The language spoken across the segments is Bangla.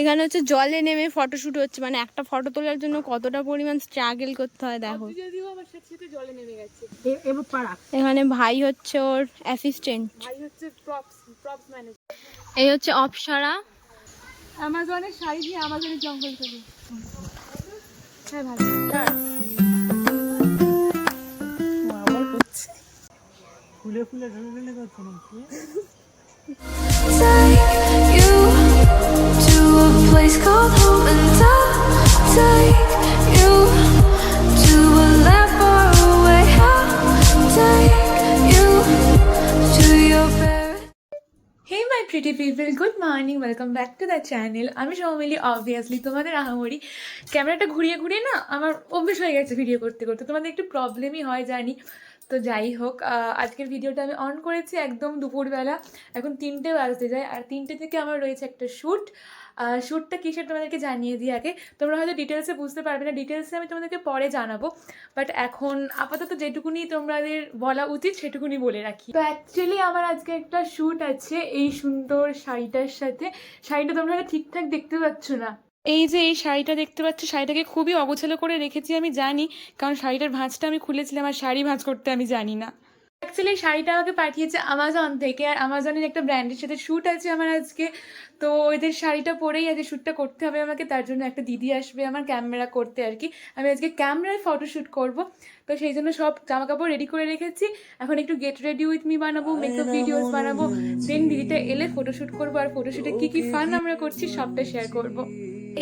এখানে হচ্ছে জলে নেমে ফটোশুট হচ্ছে মানে একটা ফটো তোলার জন্য কতটা পরিমাণ স্ট্রাগল করতে হয় দেখো। যদিও আমার সাথে সাথে জলে নেমে গেছে। এবার পাড়া। এখানে ভাই হচ্ছে ওর অ্যাসিস্ট্যান্ট ভাই হচ্ছে প্রপস প্রপস ম্যানেজার এই হচ্ছে অপসরা। অ্যামাজনের শাড়ি দিয়ে অ্যামাজনের জঙ্গল থেকে। হ্যাঁ ভালো। ফুলে ফুলে ঢেলে ঢেলে করছ pretty people good morning welcome back to the channel আমি সৌমিলি অবভিয়াসলি তোমাদের আহামরি ক্যামেরাটা ঘুরিয়ে ঘুরিয়ে না আমার অভ্যেস হয়ে গেছে ভিডিও করতে করতে। তোমাদের একটু প্রবলেমই হয়, জানি। তো যাই হোক আজকের ভিডিওটা আমি অন করেছি একদম দুপুরবেলা। এখন তিনটে বাজতে যায়, আর তিনটে থেকে আমার রয়েছে একটা শ্যুট শ্যুটটা কিসের তোমাদেরকে জানিয়ে দিই আগে? তোমরা হয়তো ডিটেলসে বুঝতে পারবে না ডিটেলসে আমি তোমাদেরকে পরে জানাব। বাট এখন আপাতত যেটুকুনি তোমাদের বলা উচিত, সেটুকুনি বলে রাখি। তো অ্যাকচুয়ালি আমার আজকে একটা শ্যুট আছে এই সুন্দর শাড়িটার সাথে। শাড়িটা তোমরা ঠিকঠাক দেখতে পাচ্ছ না। এই যে এই শাড়িটা দেখতে পাচ্ছ, শাড়িটাকে খুবই অগোছালো করে রেখেছি আমি, জানি। কারণ শাড়িটার ভাঁজটা আমি খুলেছিলাম আর শাড়ি ভাঁজ করতে আমি জানি না। অ্যাকচুয়ালি শাড়িটা আমাকে পাঠিয়েছে আমাজন থেকে আর আমাজনের একটা ব্র্যান্ডের সাথে শ্যুট আছে আমার আজকে। তো ওদের শাড়িটা পরেই আজকে শ্যুটটা করতে হবে আমাকে, তার জন্য একটা দিদি আসবে আমার ক্যামেরা করতে আর কি। আমি আজকে ক্যামেরায় ফটোশ্যুট করব। তো সেই জন্য সব জামা কাপড় রেডি করে রেখেছি। এখন একটু গেট রেডি উইথ মি বানাবো মেকআপ ভিডিওস বানাবো। দেন দিদিটা এলে ফটোশ্যুট করব আর ফটোশ্যুটে কী কী ফান আমরা করছি, সবটা শেয়ার করব।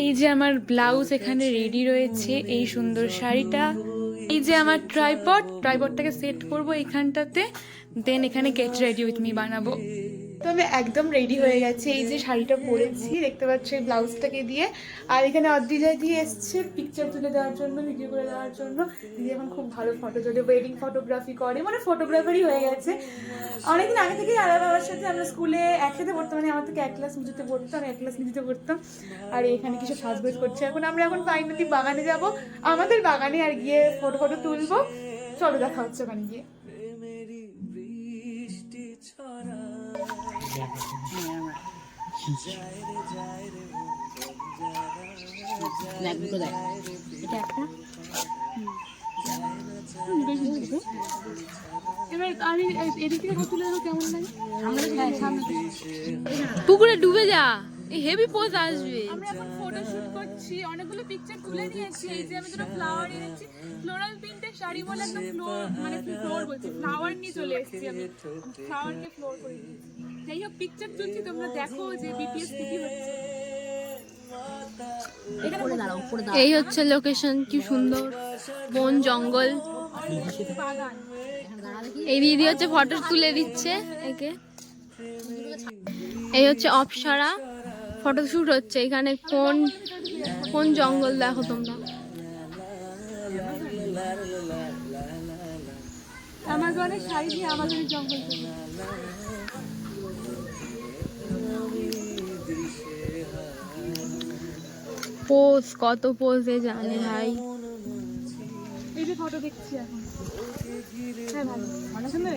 এই যে আমার ব্লাউজ এখানে রেডি রয়েছে, এই সুন্দর শাড়িটা। এই যে আমার ট্রাইপড ট্রাইপডটাকে সেট করব এখানটাতে দেন এখানে গেট রেডি উইথ মি বানাবো। তো আমি একদম রেডি হয়ে গেছে। এই যে শাড়িটা পরেছি, দেখতে পাচ্ছ এই ব্লাউজটাকে দিয়ে। আর এখানে অদ্রিজা দিয়ে এসছে পিকচার তুলে দেওয়ার জন্য ভিডিও করে দেওয়ার জন্য। দিদি এখন খুব ভালো ফটো তোলে ওয়েডিং ফটোগ্রাফি করে মানে ফটোগ্রাফারই হয়ে গেছে। অনেকদিন আগে থেকেই আলাদা বাবার সাথে আমরা স্কুলে একসাথে পড়তাম মানে আমার থেকে এক ক্লাস নিচুতে পড়তাম, এক ক্লাস নিচুতে পড়তাম। আর এখানে কিছু সাজগোজ করছে। এখন আমরা এখন ফাইনালি বাগানে যাব। আমাদের বাগানে আর গিয়ে ফটো ফটো তুলবো। চলো দেখা হচ্ছে ওখানে গিয়ে। পুকুরে ডুবে যা এই হেভি পোজ আসবে। আমরা এখন ফটো করছি অনেকগুলো পিকচার তুলে নিয়েছি। এই যে আমি দুটো ফ্লাওয়ার এনেছি। ফ্লোরাল প্রিন্টের শাড়ি বলে একদম ফ্লোর মানে ফ্লোর বলছি ফ্লাওয়ার নিয়ে চলে এসেছি আমি। ফ্লাওয়ারকে ফ্লোর করে দিয়েছি। যাই হোক পিকচার তুলছি তোমরা দেখো যে বিপিএস কি হচ্ছে। এই হচ্ছে লোকেশন কি সুন্দর। বন জঙ্গল। এই দিদি হচ্ছে ফটো তুলে দিচ্ছে একে। এই হচ্ছে অপসরা। ফটো শুট হচ্ছে এখানে কোন কোন জঙ্গল দেখো তোমরা? পোস শাড়ি দিয়ে আমাজনের জঙ্গল পোজ কত পোজে জানে ভাই। এই যে ফটো দেখছি এখন। হ্যাঁ ভালো। ভালো সুন্দর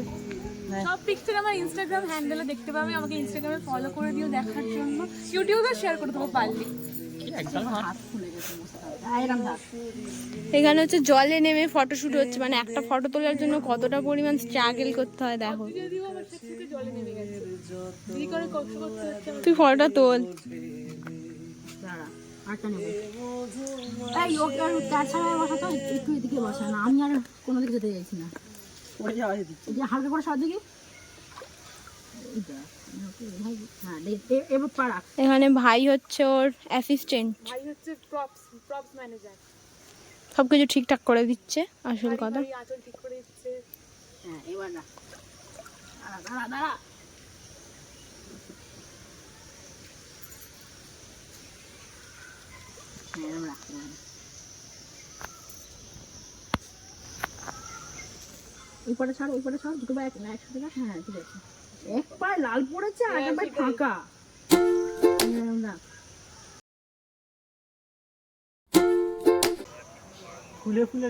সব পিকচার আমার ইনস্টাগ্রাম হ্যান্ডেলে দেখতে পাবে। আমাকে ইনস্টাগ্রামে ফলো করে দিও দেখার জন্য। ইউটিউবে শেয়ার করে দেবো পারলে। এখানে হচ্ছে জলে নেমে ফটো শুট হচ্ছে। মানে একটা ফটো তোলার জন্য কতটা পরিমাণ স্ট্রাগল করতে হয় দেখো। তুই আমার সাথে আটটা নেব। এই ওকে আর তার ছাড়া বসা তো একটু এদিকে বসা না আমি আর কোনো দিকে যেতে চাইছি না। পড়ে যাওয়া এই যে হালকা করে সব দিকে হ্যাঁ পাড়া এখানে ভাই হচ্ছে ওর অ্যাসিস্ট্যান্ট ভাই হচ্ছে প্রপস প্রপস ম্যানেজার সব কিছু ঠিকঠাক করে দিচ্ছে আসল কথা। বাড়ি আঁচল ঠিক করে দিচ্ছে। হ্যাঁ এবার দাঁড়া দাঁড়া দাঁড়া। হ্যাঁ পাটা ছাড় পাটা ছাড় দুটো এক- না, একসাথে রাখ হ্যাঁ ঠিক আছে। এক পায়ে লাল পড়েছে আর এক পায়ে ফাঁকা। এরম রাখ। ফুলে ফুলে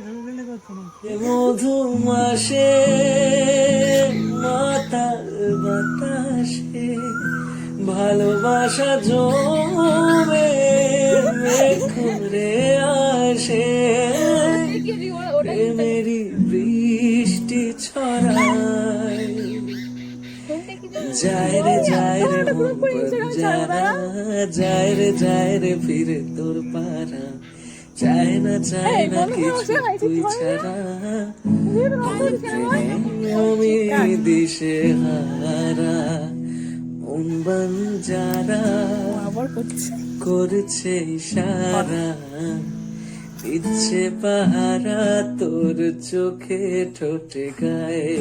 করছ মধু মাসে মাতাল বাতাসে ভালোবাসা জমে মেঘ করে আসে প্রেমেরই বৃষ্টি ছড়ায় যায় রে যায় রে মন যারা যায় রে যায় রে ফিরে তোর পারা চায় না চায় না কিছু তুই ছাড়া আমি দিশে হারা মন যারা করছে। ইশারা ইচ্ছে পাহারা তোর চোখে ঠোঁটে গায়ে।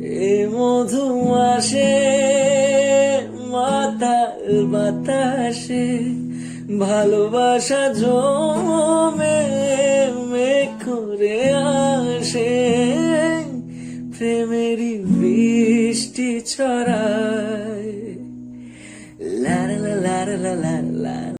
এ মধু আসে মাতাল বাতাসে ভালোবাসা জমে। la